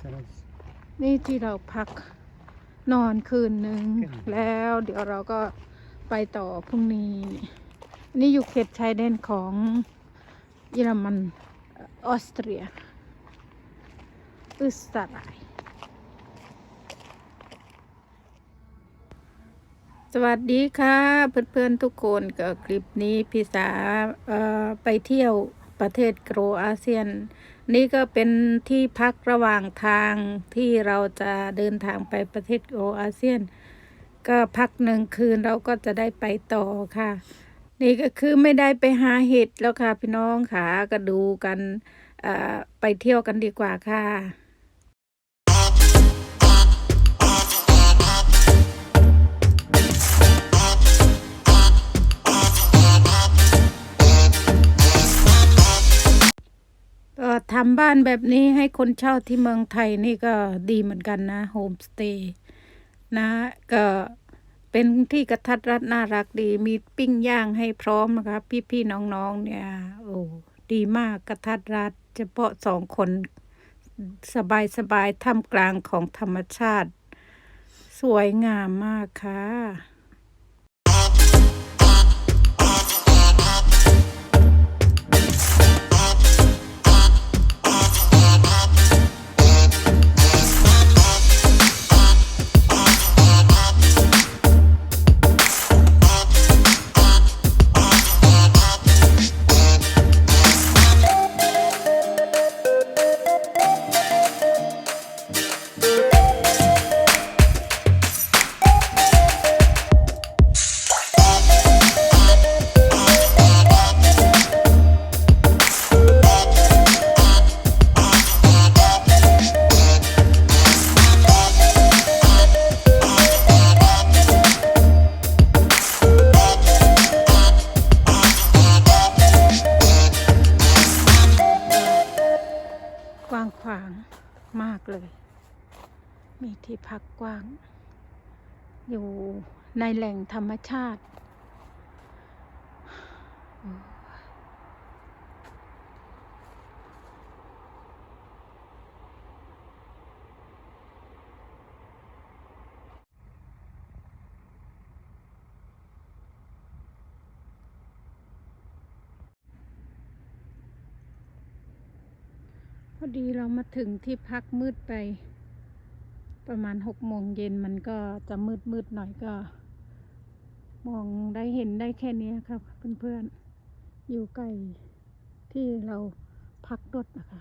terrass. นี่ที่เราพักนอนคืนหนึ่งครับแล้วเดี๋ยวเราก็ไปต่อพรุ่งนี้อันนี่อยู่เขตชายแดนของเยอรมันออสเตรียอุสตรายสวัสดีค่ะ เพื่อนๆทุกคนกับคลิปนี้พี่สาเอ่อไปเที่ยวประเทศโกรอาเซียน นี่ก็เป็นที่พักระหว่างทางที่เราจะเดินทางไปประเทศโออาเซียน ก็พักหนึ่งคืนเราก็จะได้ไปต่อค่ะ นี่ก็คือไม่ได้ไปหาเห็ดแล้วค่ะพี่น้องค่ะก็ดูกันเอ่อไปเที่ยวกันดีกว่าค่ะ ทำบ้านแบบนี้ให้คนเช่าที่เมืองไทยนี่ก็ดีเหมือนกันนะโฮมสเตย์นะก็เป็นที่กระทัดรัดน่ารักดี มีปิ้งย่างให้พร้อมนะคะพี่ๆน้องๆเนี่ย โอ้ดีมากกระทัดรัดเฉพาะสองคนสบายๆท่ามกลางของธรรมชาติ สวยงามมากค่ะ กว้างขวางมากเลย มีที่พักกว้าง อยู่ในแหล่งธรรมชาติ พอดีเรามาถึงที่พักมืดไป ประมาณหกโมงเย็นมันก็จะมืดมืดหน่อยก็ มองได้เห็นได้แค่นี้ครับเพื่อนๆอยู่ใกล้ที่เราพักรถนะคะ